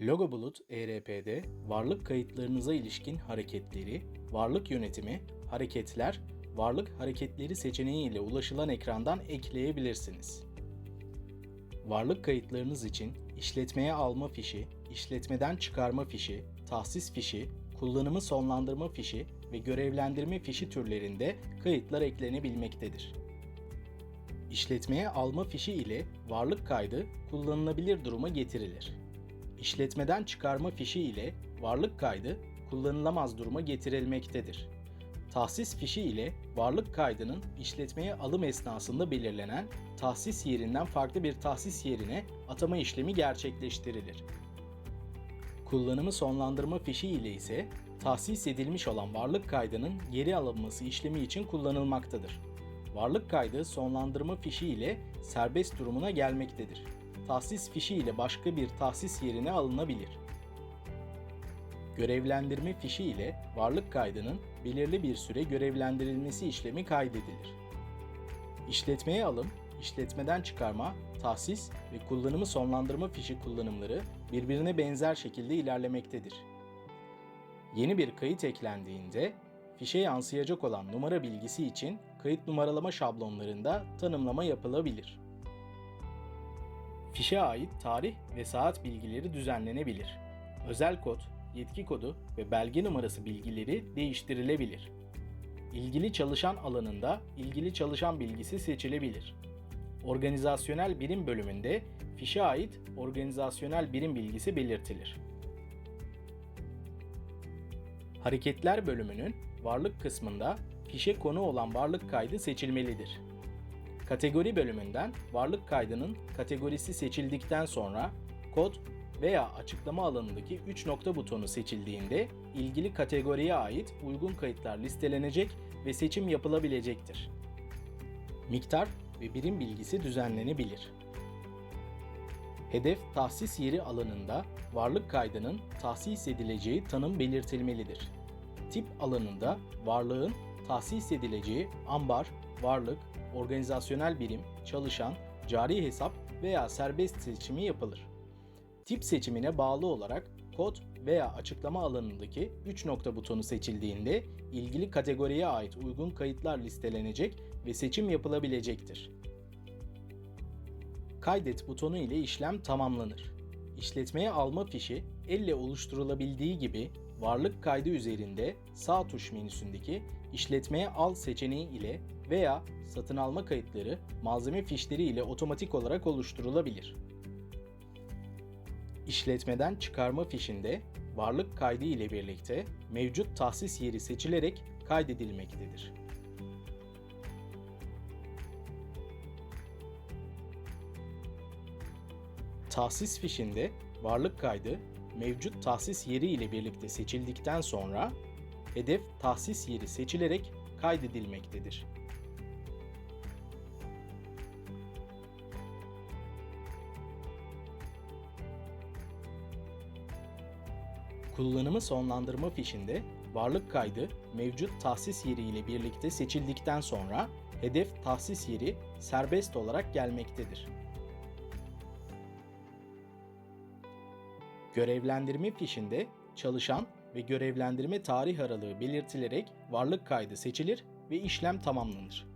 Logo Bulut ERP'de varlık kayıtlarınıza ilişkin hareketleri, varlık yönetimi, hareketler, varlık hareketleri seçeneği ile ulaşılan ekrandan ekleyebilirsiniz. Varlık kayıtlarınız için işletmeye alma fişi, işletmeden çıkarma fişi, tahsis fişi, kullanımı sonlandırma fişi ve görevlendirme fişi türlerinde kayıtlar eklenebilmektedir. İşletmeye alma fişi ile varlık kaydı kullanılabilir duruma getirilir. İşletmeden çıkarma fişi ile varlık kaydı kullanılamaz duruma getirilmektedir. Tahsis fişi ile varlık kaydının işletmeye alım esnasında belirlenen tahsis yerinden farklı bir tahsis yerine atama işlemi gerçekleştirilir. Kullanımı sonlandırma fişi ile ise tahsis edilmiş olan varlık kaydının geri alınması işlemi için kullanılmaktadır. Varlık kaydı sonlandırma fişi ile serbest durumuna gelmektedir. Tahsis fişi ile başka bir tahsis yerine alınabilir. Görevlendirme fişi ile varlık kaydının belirli bir süre görevlendirilmesi işlemi kaydedilir. İşletmeye alım, işletmeden çıkarma, tahsis ve kullanımı sonlandırma fişi kullanımları birbirine benzer şekilde ilerlemektedir. Yeni bir kayıt eklendiğinde fişe yansıyacak olan numara bilgisi için kayıt numaralama şablonlarında tanımlama yapılabilir. Fişe ait tarih ve saat bilgileri düzenlenebilir. Özel kod, yetki kodu ve belge numarası bilgileri değiştirilebilir. İlgili çalışan alanında ilgili çalışan bilgisi seçilebilir. Organizasyonel birim bölümünde fişe ait organizasyonel birim bilgisi belirtilir. Hareketler bölümünün varlık kısmında fişe konu olan varlık kaydı seçilmelidir. Kategori bölümünden varlık kaydının kategorisi seçildikten sonra kod veya açıklama alanındaki 3 nokta butonu seçildiğinde ilgili kategoriye ait uygun kayıtlar listelenecek ve seçim yapılabilecektir. Miktar ve birim bilgisi düzenlenebilir. Hedef tahsis yeri alanında varlık kaydının tahsis edileceği tanım belirtilmelidir. Tip alanında varlığın tahsis edileceği ambar, varlık, organizasyonel birim, çalışan, cari hesap veya serbest seçimi yapılır. Tip seçimine bağlı olarak kod veya açıklama alanındaki 3 nokta butonu seçildiğinde ilgili kategoriye ait uygun kayıtlar listelenecek ve seçim yapılabilecektir. Kaydet butonu ile işlem tamamlanır. İşletmeye alma fişi elle oluşturulabildiği gibi varlık kaydı üzerinde sağ tuş menüsündeki işletmeye al seçeneği ile veya satın alma kayıtları malzeme fişleri ile otomatik olarak oluşturulabilir. İşletmeden çıkarma fişinde varlık kaydı ile birlikte mevcut tahsis yeri seçilerek kaydedilmektedir. Tahsis fişinde varlık kaydı mevcut tahsis yeri ile birlikte seçildikten sonra hedef tahsis yeri seçilerek kaydedilmektedir. Kullanımı sonlandırma fişinde varlık kaydı mevcut tahsis yeri ile birlikte seçildikten sonra hedef tahsis yeri serbest olarak gelmektedir. Görevlendirme fişinde çalışan ve görevlendirme tarih aralığı belirtilerek varlık kaydı seçilir ve işlem tamamlanır.